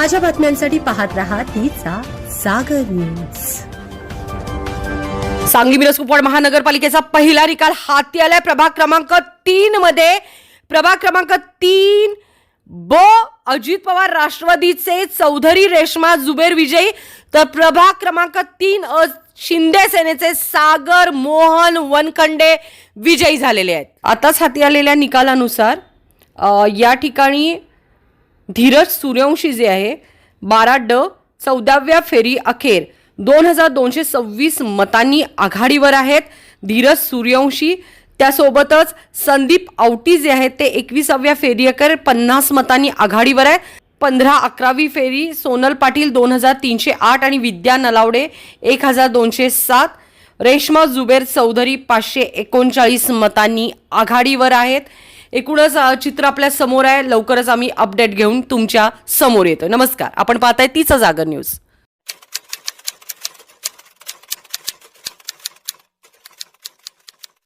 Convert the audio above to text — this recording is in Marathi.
ताज्या बातम्यांसाठी पाहत राहा तिचा सागर न्यूज. सांगली मिरज कुपवाड महानगरपालिकेचा पहिला निकाल हाती आलाय. प्रभाग क्रमांक तीन मध्ये. प्रभाग क्रमांक तीन ब अजित पवार राष्ट्रवादीचे चौधरी रेश्मा जुबेर विजयी. तर प्रभाग क्रमांक तीन अ शिंदे सेनेचे सागर मोहन वनखंडे विजयी झालेले आहेत. आताच हाती आलेल्या निकालानुसार अ, या ठिकाणी धीरज सूर्यवंशी जे आहे बारा ड चौदाव्या फेरी अखेर दोन हजार दोनशे सव्वीस मतांनी आघाडीवर आहेत. धीरज सूर्यवंशी त्यासोबतच संदीप आवटी जे आहेत ते एकविसाव्या फेरी अखेर पन्नास मतांनी आघाडीवर आहेत पंधरा अकरावी फेरी सोनल पाटील दोन हजार तीनशे आठ आणि विद्या नलावडे एक हजार दोनशे सात. रेश्मा जुबेर चौधरी पाचशे एकोणचाळीस मतांनी आघाडीवर आहेत. एकूणच चित्र आपल्यासमोर आहे. लवकरच आम्ही अपडेट घेऊन तुमच्यासमोर येतो नमस्कार. आपण पाहताय तीच जागर न्यूज